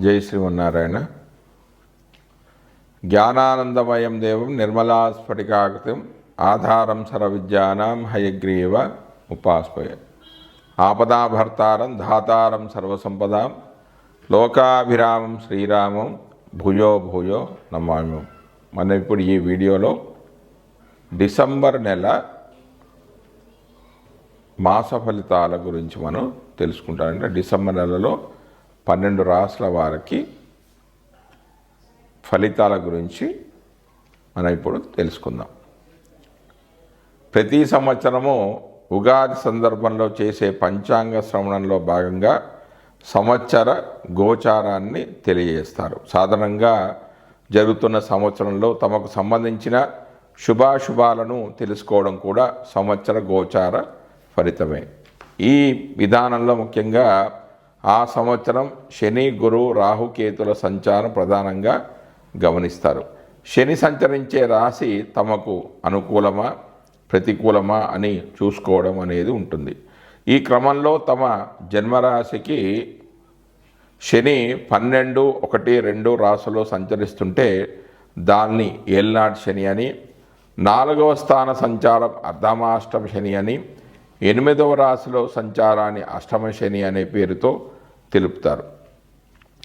జై శ్రీమన్నారాయణ జ్ఞానానందమయం దేవం నిర్మలా స్ఫటికాకృతిం ఆధారం సర్వవిద్యానాం హయగ్రీవ ఉపాస్పయ ఆపదాభర్తారం ధాతారం సర్వసంపదాం లోకాభిరామం శ్రీరామం భూయో భూయో నమామి. మనం ఇప్పుడు ఈ వీడియోలో డిసెంబర్ నెల మాస ఫలితాల గురించి మనం తెలుసుకుంటామంటే డిసెంబర్ నెలలో పన్నెండు రాసుల వారికి ఫలితాల గురించి మనం ఇప్పుడు తెలుసుకుందాం. ప్రతి సంవత్సరము ఉగాది సందర్భంలో చేసే పంచాంగ శ్రవణంలో భాగంగా సంవత్సర గోచారాన్ని తెలియజేస్తారు. సాధారణంగా జరుగుతున్న సంవత్సరంలో తమకు సంబంధించిన శుభాశుభాలను తెలుసుకోవడం కూడా సంవత్సర గోచార ఫలితమే. ఈ విధానంలో ముఖ్యంగా ఆ సంవత్సరం శని గురు రాహుకేతుల సంచారం ప్రధానంగా గమనిస్తారు. శని సంచరించే రాశి తమకు అనుకూలమా ప్రతికూలమా అని చూసుకోవడం అనేది ఉంటుంది. ఈ క్రమంలో తమ జన్మరాశికి శని పన్నెండు ఒకటి రెండు రాశిలో సంచరిస్తుంటే దాన్ని ఏల్నాడు శని అని నాలుగవ స్థాన సంచారం అర్ధమాష్టమ శని అని ఎనిమిదవ రాశిలో సంచారాన్ని అష్టమ శని అనే పేరుతో తెలుపుతారు.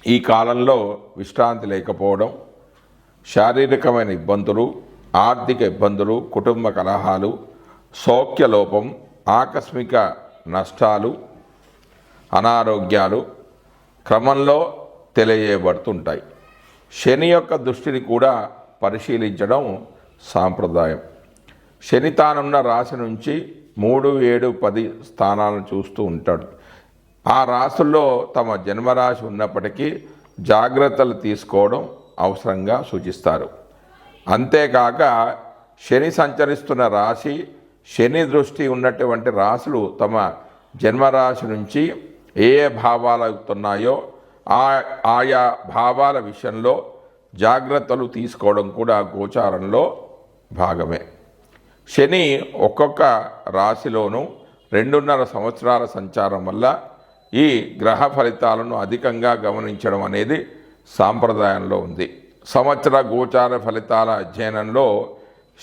ఈ కాలంలో విశ్రాంతి లేకపోవడం శారీరకమైన ఇబ్బందులు ఆర్థిక ఇబ్బందులు కుటుంబ కలహాలు సౌఖ్యలోపం ఆకస్మిక నష్టాలు అనారోగ్యాలు క్రమంలో తెలియబడుతుంటాయి. శని యొక్క దృష్టిని కూడా పరిశీలించడం సాంప్రదాయం. శని తానున్న రాశి నుంచి మూడు ఏడు పది స్థానాలను చూస్తూ ఉంటాడు. ఆ రాశుల్లో తమ జన్మరాశి ఉన్నప్పటికీ జాగ్రత్తలు తీసుకోవడం అవసరంగా సూచిస్తారు. అంతేకాక శని సంచరిస్తున్న రాశి శని దృష్టి ఉన్నటువంటి రాశులు తమ జన్మరాశి నుంచి ఏ ఏ భావాలు అవుతున్నాయో ఆ ఆయా భావాల విషయంలో జాగ్రత్తలు తీసుకోవడం కూడా గోచారంలో భాగమే. శని ఒక్కొక్క రాశిలోనూ రెండున్నర సంవత్సరాల సంచారం వల్ల ఈ గ్రహ ఫలితాలను అధికంగా గమనించడం అనేది సాంప్రదాయంలో ఉంది. సంవత్సర గోచార ఫలితాల అధ్యయనంలో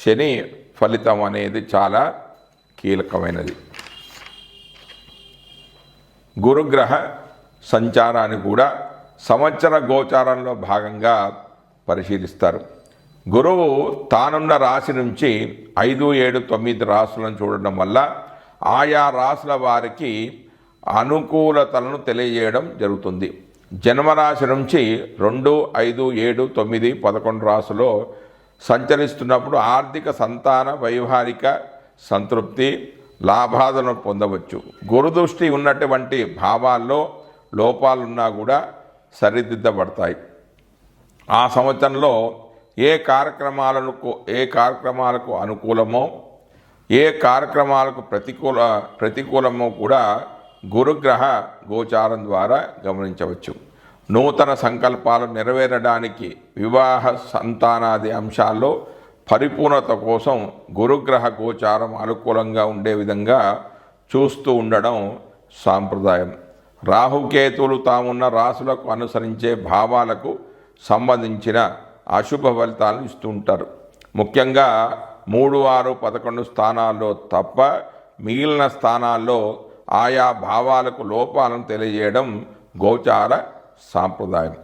శని ఫలితం అనేది చాలా కీలకమైనది. గురుగ్రహ సంచారాన్ని కూడా సంవత్సర గోచారంలో భాగంగా పరిశీలిస్తారు. గురువు తానున్న రాశి నుంచి ఐదు ఏడు తొమ్మిది రాసులను చూడడం వల్ల ఆయా రాసుల వారికి అనుకూలతలను తెలియజేయడం జరుగుతుంది. జన్మరాశి నుంచి రెండు ఐదు ఏడు తొమ్మిది పదకొండు రాసులో సంచరిస్తున్నప్పుడు ఆర్థిక సంతాన వైవాహిక సంతృప్తి లాభాలను పొందవచ్చు. గురుదృష్టి ఉన్నటువంటి భావాల్లో లోపాలున్నా కూడా సరిదిద్దబడతాయి. ఆ సంవత్సరంలో ఏ కార్యక్రమాలకు ఏ కార్యక్రమాలకు అనుకూలమో ఏ కార్యక్రమాలకు ప్రతికూల ప్రతికూలమో కూడా గురుగ్రహ గోచారం ద్వారా గమనించవచ్చు. నూతన సంకల్పాలు నెరవేరడానికి వివాహ సంతానాది అంశాల్లో పరిపూర్ణత కోసం గురుగ్రహ గోచారం అనుకూలంగా ఉండే విధంగా చూస్తూ ఉండడం సాంప్రదాయం. రాహుకేతువులు తామున్న రాసులకు అనుసరించే భావాలకు సంబంధించిన అశుభ ఫలితాలను ఇస్తుంటారు ముఖ్యంగా మూడు ఆరు పదకొండు స్థానాల్లో తప్ప మిగిలిన స్థానాల్లో ఆయా భావాలకు లోపాలను తెలియజేయడం గోచార సాంప్రదాయం.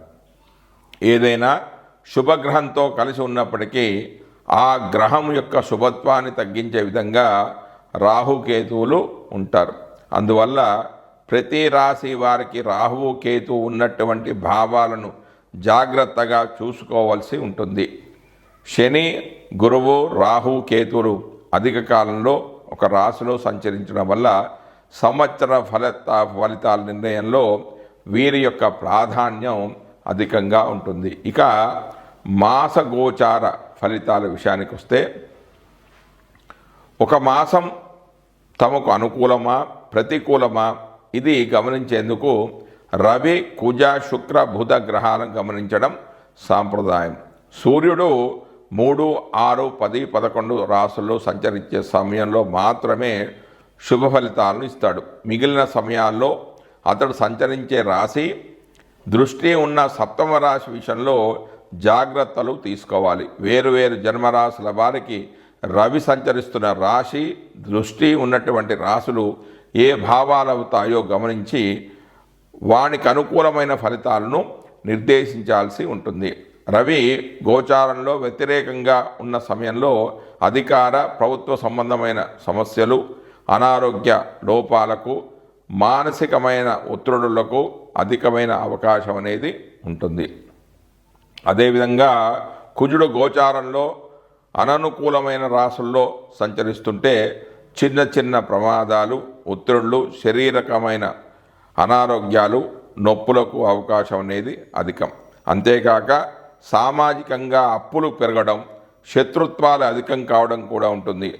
ఏదైనా శుభగ్రహంతో కలిసి ఉన్నప్పటికీ ఆ గ్రహం యొక్క శుభత్వాన్ని తగ్గించే విధంగా రాహుకేతువులు ఉంటారు. అందువల్ల ప్రతి రాశి వారికి రాహువు కేతు ఉన్నటువంటి భావాలను జాగ్రత్తగా చూసుకోవాల్సి ఉంటుంది. శని గురువు రాహు కేతువులు అధిక కాలంలో ఒక రాశిలో సంచరించడం వల్ల సంవత్సర ఫలిత ఫలితాల నిర్ణయంలో వీరి యొక్క ప్రాధాన్యం అధికంగా ఉంటుంది. ఇక మాస గోచార ఫలితాల విషయానికి వస్తే ఒక మాసం తమకు అనుకూలమా ప్రతికూలమా? ఇది గమనించేందుకు రవి కుజ శుక్ర బుధ గ్రహాలను గమనించడం సాంప్రదాయం. సూర్యుడు మూడు ఆరు పది పదకొండు రాసుల్లో సంచరించే సమయంలో మాత్రమే శుభ ఫలితాలను ఇస్తాడు. మిగిలిన సమయాల్లో అతడు సంచరించే రాశి దృష్టి ఉన్న సప్తమ రాశి విషయంలో జాగ్రత్తలు తీసుకోవాలి. వేరువేరు జన్మరాశుల వారికి రవి సంచరిస్తున్న రాశి దృష్టి ఉన్నటువంటి రాశులు ఏ భావాలు అవుతాయో గమనించి వానికి అనుకూలమైన ఫలితాలను నిర్దేశించాల్సి ఉంటుంది. రవి గోచారంలో వ్యతిరేకంగా ఉన్న సమయంలో అధికార ప్రభుత్వ సంబంధమైన సమస్యలు అనారోగ్య లోపాలకు మానసికమైన ఒత్తిడులకు అధికమైన అవకాశం అనేది ఉంటుంది. అదేవిధంగా కుజుడు గోచారంలో అననుకూలమైన రాసుల్లో సంచరిస్తుంటే చిన్న చిన్న ప్రమాదాలు ఒత్తిడులు శారీరకమైన అనారోగ్యాలు నొప్పులకు అవకాశం అనేది అధికం. అంతేకాక సామాజికంగా అప్పులు పెరగడం శత్రుత్వాలు అధికం కావడం కూడా ఉంటుంది.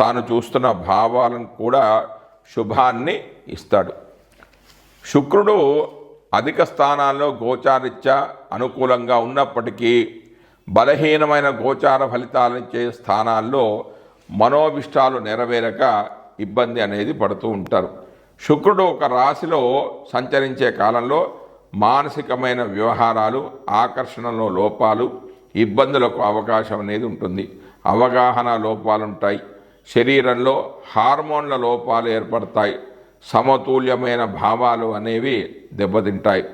తాను చూస్తున్న భావాలను కూడా శుభాన్ని ఇస్తాడు. శుక్రుడు అధిక స్థానాల్లో గోచారిత్య అనుకూలంగా ఉన్నప్పటికీ బలహీనమైన గోచార ఫలితాలనిచ్చే స్థానాల్లో మనోభిష్టాలు నెరవేరక ఇబ్బంది అనేది పడుతూ ఉంటారు. శుక్రుడు ఒక రాశిలో సంచరించే కాలంలో మానసికమైన వ్యవహారాలు ఆకర్షణలో లోపాలు ఇబ్బందులకు అవకాశం అనేది ఉంటుంది. అవగాహన లోపాలుంటాయి. శరీరంలో హార్మోన్ల లోపాలు ఏర్పడతాయి. సమతుల్యమైన భావాలు అనేవి దెబ్బతింటాయి.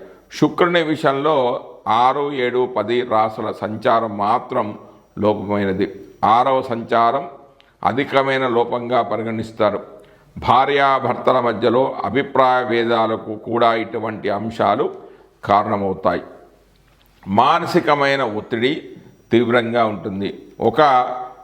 శుక్రుని విషయంలో ఆరు ఏడు పది రాసుల సంచారం మాత్రం లోపమైనది. ఆరవ సంచారం అధికమైన లోపంగా పరిగణిస్తారు. భార్యాభర్తల మధ్యలో అభిప్రాయ భేదాలకు కూడా ఇటువంటి అంశాలు కారణమవుతాయి. మానసికమైన ఒత్తిడి తీవ్రంగా ఉంటుంది. ఒక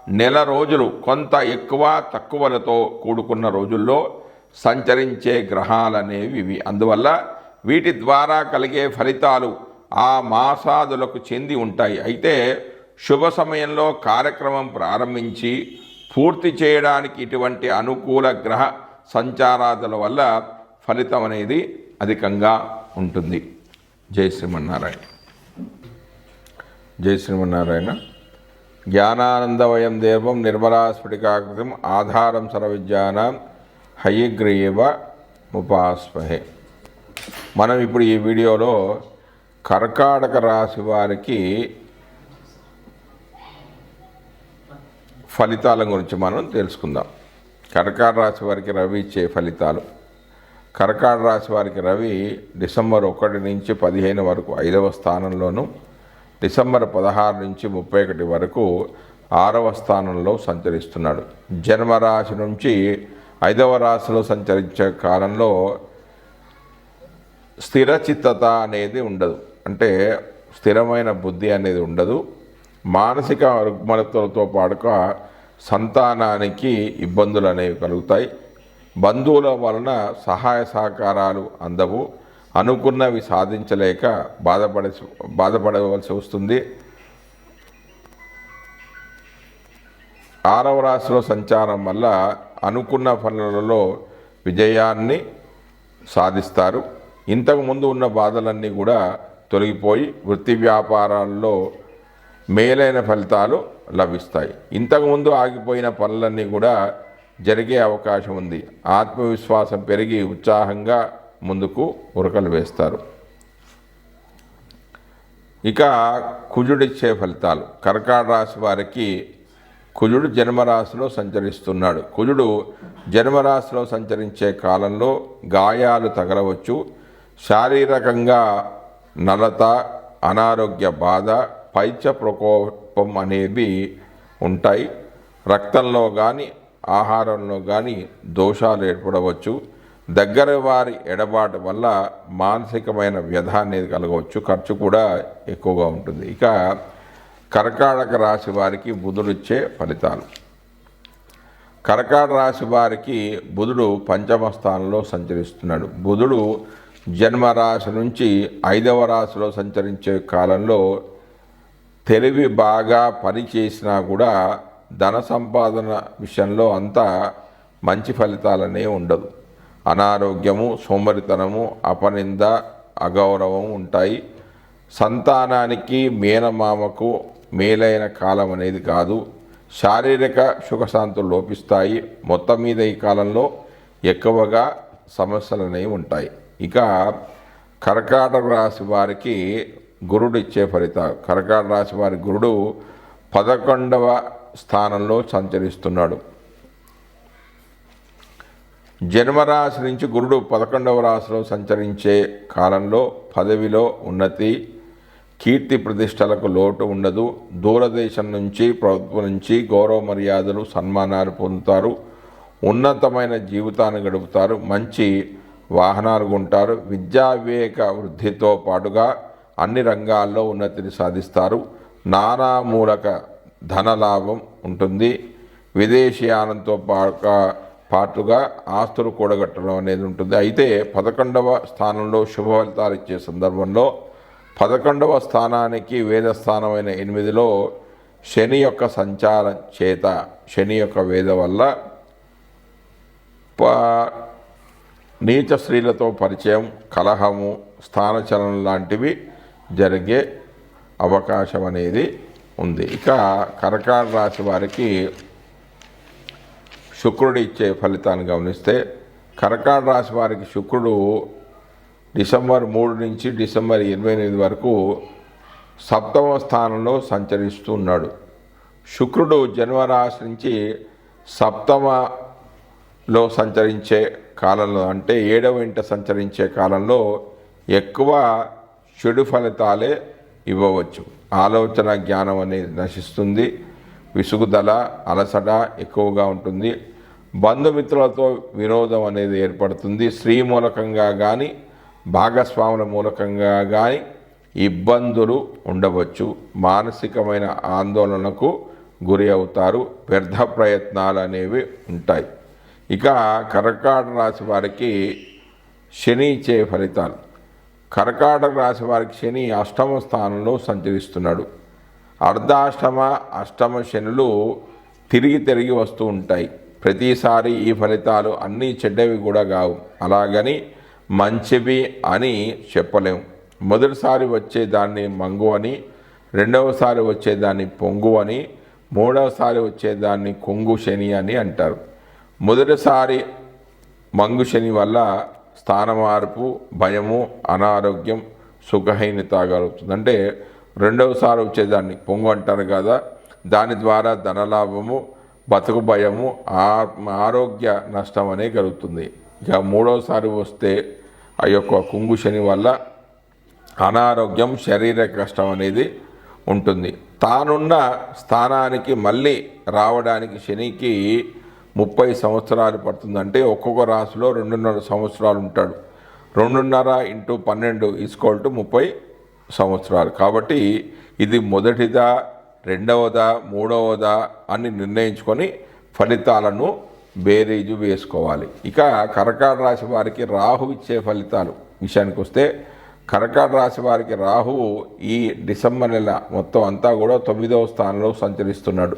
నెల రోజులు కొంత ఎక్కువ తక్కువలతో కూడుకున్న రోజుల్లో సంచరించే గ్రహాలనేవి ఇవి అందువల్ల వీటి ద్వారా కలిగే ఫలితాలు ఆ మాసాదులకు చెంది ఉంటాయి. అయితే శుభ సమయంలో కార్యక్రమం ప్రారంభించి పూర్తి చేయడానికి ఇటువంటి అనుకూల గ్రహ సంచారాదుల వల్ల ఫలితం అనేది అధికంగా ఉంటుంది. జై శ్రీమన్నారాయణ. జై శ్రీమన్నారాయణ. జ్ఞానానందవయం దేవం నిర్మలాస్ఫటికాకృతిం ఆధారం సర్వవిద్యానాం హయగ్రీవ ఉపాస్మహే మనం ఇప్పుడు ఈ వీడియోలో కర్కాటక రాశి వారికి ఫలితాల గురించి మనం తెలుసుకుందాం. కర్కాట రాశి వారికి రవి ఇచ్చే ఫలితాలు. కర్కాట రాశి వారికి రవి డిసెంబర్ ఒకటి నుంచి పదిహేను వరకు ఐదవ స్థానంలోనూ డిసెంబర్ పదహారు నుంచి ముప్పై ఒకటి వరకు ఆరవ స్థానంలో సంచరిస్తున్నాడు. జన్మరాశి నుంచి ఐదవ రాశిలో సంచరించే కాలంలో స్థిరచిత్తత అనేది ఉండదు. అంటే స్థిరమైన బుద్ధి అనేది ఉండదు. మానసిక రుగ్మతలతో పాటుగా సంతానానికి ఇబ్బందులు అనేవి కలుగుతాయి. బంధువుల వలన సహాయ సహకారాలు అందవు. అనుకున్నవి సాధించలేక బాధపడ బాధపడవలసి వస్తుంది. ఆరవ రాశిలో సంచారం వల్ల అనుకున్న పనులలో విజయాన్ని సాధిస్తారు. ఇంతకు ముందు ఉన్న బాధలన్నీ కూడా తొలగిపోయి వృత్తి వ్యాపారాల్లో మేలైన ఫలితాలు లభిస్తాయి. ఇంతకుముందు ఆగిపోయిన పనులన్నీ కూడా జరిగే అవకాశం ఉంది. ఆత్మవిశ్వాసం పెరిగి ఉత్సాహంగా ముందుకు ఉరకలు వేస్తారు. ఇక కుజుడిచ్చే ఫలితాలు. కర్కాట రాశి వారికి కుజుడు జన్మరాశిలో సంచరిస్తున్నాడు. కుజుడు జన్మరాశిలో సంచరించే కాలంలో గాయాలు తగలవచ్చు. శారీరకంగా నలత అనారోగ్య బాధ పైచ ప్రకోపం అనేవి ఉంటాయి. రక్తంలో కానీ ఆహారంలో కానీ దోషాలు ఏర్పడవచ్చు. దగ్గర వారి ఎడబాటు వల్ల మానసికమైన వ్యధ అనేది కలగవచ్చు ఖర్చు కూడా ఎక్కువగా ఉంటుంది. ఇక కర్కాటక రాశి వారికి బుధుడిచ్చే ఫలితాలు. కర్కాట రాశి వారికి బుధుడు పంచమ స్థానంలో సంచరిస్తున్నాడు. బుధుడు జన్మరాశి నుంచి ఐదవ రాశిలో సంచరించే కాలంలో తెలివి బాగా పనిచేసినా కూడా ధన సంపాదన విషయంలో అంత మంచి ఫలితాలనే ఉండదు. అనారోగ్యము సోమరితనము అపనింద అగౌరవం ఉంటాయి. సంతానానికి మేనమామకు మేలైన కాలం అనేది కాదు. శారీరక సుఖశాంతులు లోపిస్తాయి. మొత్తం మీద ఈ కాలంలో ఎక్కువగా సమస్యలు అనేవి ఉంటాయి. ఇక కర్కాటక రాశి వారికి గురుడు ఇచ్చే ఫలితాలు. కర్కాటక రాశి వారి గురుడు పదకొండవ స్థానంలో సంచరిస్తున్నాడు. జన్మరాశి నుంచి గురుడు పదకొండవ రాశిలో సంచరించే కాలంలో పదవిలో ఉన్నతి కీర్తి ప్రతిష్టలకు లోటు ఉండదు. దూరదేశం నుంచి ప్రభుత్వం నుంచి గౌరవ మర్యాదలు సన్మానాలు పొందుతారు. ఉన్నతమైన జీవితాన్ని గడుపుతారు. మంచి వాహనాలు కొంటారు. విద్యా వివేక వృద్ధితో పాటుగా అన్ని రంగాల్లో ఉన్నతిని సాధిస్తారు. నానామూలక ధనలాభం ఉంటుంది. విదేశీయానంతో పాటుగా పాటుగా ఆస్తులు కూడగట్టడం అనేది ఉంటుంది. అయితే పదకొండవ స్థానంలో శుభ ఫలితాలు ఇచ్చే సందర్భంలో పదకొండవ స్థానానికి వేద స్థానమైన ఎనిమిదిలో శని యొక్క సంచారం చేత శని యొక్క వేద వల్ల నీచ స్త్రీలతో పరిచయం కలహము స్థానచలనం లాంటివి జరిగే అవకాశం అనేది ఉంది. ఇక కరకాల రాశి వారికి శుక్రుడు ఇచ్చే ఫలితాన్ని గమనిస్తే కర్కాట రాశి వారికి శుక్రుడు డిసెంబర్ మూడు నుంచి డిసెంబర్ ఇరవై ఎనిమిది వరకు సప్తమ స్థానంలో సంచరిస్తూ ఉన్నాడు. శుక్రుడు జన్మరాశి నుంచి సప్తమలో సంచరించే కాలంలో అంటే ఏడవ ఇంట సంచరించే కాలంలో ఎక్కువ చెడు ఫలితాలే ఇవ్వవచ్చు. ఆలోచన జ్ఞానం అనేది నశిస్తుంది. విసుగుదల అలసట ఎక్కువగా ఉంటుంది. బంధుమిత్రులతో వినోదం అనేది ఏర్పడుతుంది. స్త్రీ మూలకంగా కానీ భాగస్వాముల మూలకంగా కానీ ఇబ్బందులు ఉండవచ్చు. మానసికమైన ఆందోళనకు గురి అవుతారు. వ్యర్థ ప్రయత్నాలు అనేవి ఉంటాయి. ఇక కర్కాట రాశి వారికి శని ఇచ్చే ఫలితాలు. కర్కాటక రాశి వారికి శని అష్టమ స్థానంలో సంచరిస్తున్నాడు. అర్ధాష్టమ అష్టమ శనులు తిరిగి తిరిగి వస్తూ ఉంటాయి. ప్రతిసారి ఈ ఫలితాలు అన్నీ చెడ్డవి కూడా కావు. అలాగని మంచివి అని చెప్పలేము మొదటిసారి వచ్చేదాన్ని మంగు అని రెండవసారి వచ్చేదాన్ని పొంగు అని మూడవసారి వచ్చేదాన్ని కొంగు శని అని అంటారు. మొదటిసారి మంగు శని వల్ల స్థాన మార్పు భయము అనారోగ్యం సుఖహీనత కలుగుతుంది. అంటే రెండవసారి వచ్చేదాన్ని పొంగు అంటారు కదా దాని ద్వారా ధనలాభము బతుకు భయము ఆరోగ్య నష్టం అనే కలుగుతుంది. ఇక మూడోసారి వస్తే ఆ యొక్క కుంగు శని వల్ల అనారోగ్యం శరీర కష్టం అనేది ఉంటుంది. తానున్న స్థానానికి మళ్ళీ రావడానికి శనికి ముప్పై సంవత్సరాలు పడుతుందంటే ఒక్కొక్క రాశిలో రెండున్నర సంవత్సరాలు ఉంటాడు. రెండున్నర ఇంటూ పన్నెండు ఈస్కోల్ టు ముప్పై సంవత్సరాలు. కాబట్టి ఇది మొదటిదా రెండవదా మూడవదా అని నిర్ణయించుకొని ఫలితాలను బేరీజు వేసుకోవాలి. ఇక కరకాడ రాశి వారికి రాహు ఇచ్చే ఫలితాలు. విషయానికి వస్తే కరకాడ రాశి వారికి రాహువు ఈ డిసెంబర్ నెల మొత్తం అంతా కూడా తొమ్మిదవ స్థానంలో సంచరిస్తున్నాడు.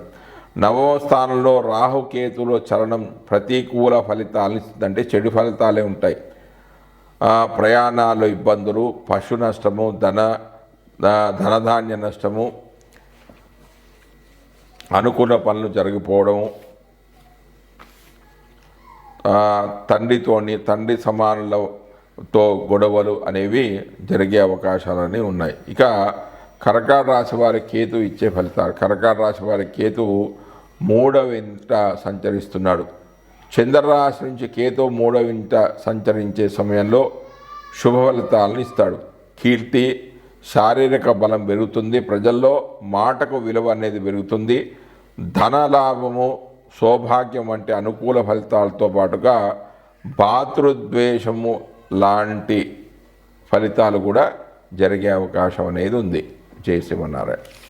నవమ స్థానంలో రాహు కేతులో చలనం ప్రతికూల ఫలితాలు ఇస్తుందంటే చెడు ఫలితాలే ఉంటాయి. ప్రయాణాలు ఇబ్బందులు పశు నష్టము ధన ధనధాన్య నష్టము అనుకున్న పనులు జరిగిపోవడం తండ్రితోని తండ్రి సమానులతో గొడవలు అనేవి జరిగే అవకాశాలని ఉన్నాయి. ఇక కర్కాట రాశి వారి కేతు ఇచ్చే ఫలితాలు. కర్కాట రాశి వారి కేతు మూడవ ఇంట సంచరిస్తున్నాడు. చంద్రరాశి నుంచి కేతు మూడవ ఇంట సంచరించే సమయంలో శుభ ఫలితాలను ఇస్తాడు. కీర్తి శారీరక బలం పెరుగుతుంది. ప్రజల్లో మాటకు విలువ అనేది పెరుగుతుంది. ధనలాభము సౌభాగ్యం వంటి అనుకూల ఫలితాలతో పాటుగా భాతృద్వేషము లాంటి ఫలితాలు కూడా జరిగే అవకాశం అనేది ఉంది. జయ శ్రీమన్నారాయణ.